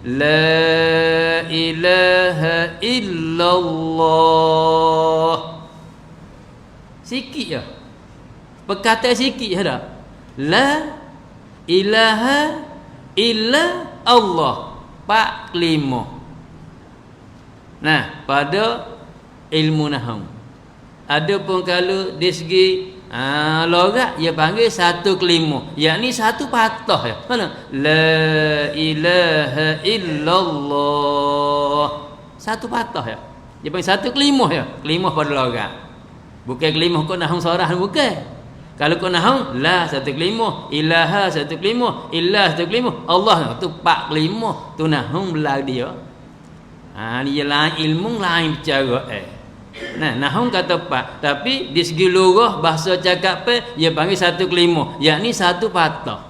La ilaha illallah. Sikit je. Perkataan sikit je dah. La ilaha illa Allah. Pak lima. Nah, pada ilmu nahwu. Ada pun kalau di segi Ah, logat dia panggil satu kelima. Yang ni satu patah ya. Mana? La ilaha illallah. Satu patah ya. Dia panggil satu kelima ya. Kelima pada logat. Bukan kelima kau nahung sorah bukan. Kalau kau nahung la satu kelima, ilaha satu kelima, ilah satu kelima, Allah tu pak kelima. Tu nahung belah dia. Ha, lain ilmu lain cara eh. Nah, nahum kata pak, tapi di segi lughah bahasa cakap pe dia panggil satu kelima, yakni satu patah.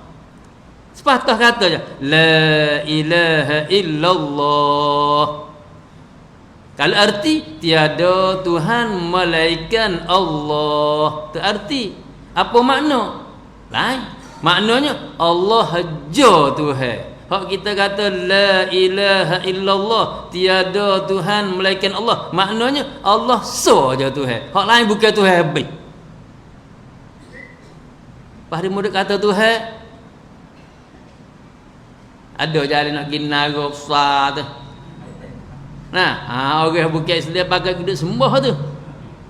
Sepatah kata je, la ilaha illallah. Kalau arti tiada Tuhan melainkan Allah. Tu arti. Apa makna? Lain. Maknanya Allah haja Tuhan. Hak kita kata la ilaha illallah, tiada Tuhan melainkan Allah. Maknanya Allah saja Tuhan. Hak lain bukan Tuhan habis. Pada murid kata Tuhan ada jalan nak pergi naga besar tu. Nah, ha, orang bukan sedia pakai duduk sembah tu.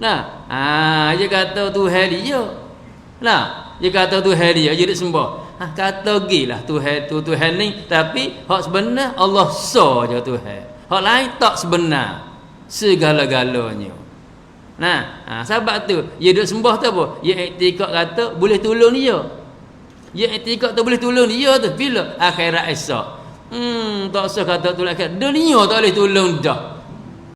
Nah, ha, dia kata Tuhan dia. Nah, dia kata Tuhan dia, duduk sembah. Ha, kata gilah Tuhan tu Tuhan ni tapi hak sebenar Allah saja Tuhan. Hak lain tak sebenar segala-galanya. Nah, ha, sebab tu dia duk sembah tu apa? Dia iktikad kata boleh tolong dia. Dia iktikad tu boleh tolong dia tu bila akhirat esok. Hmm, tak usah kata tolong akhirat. Dunia tak boleh tolong dah.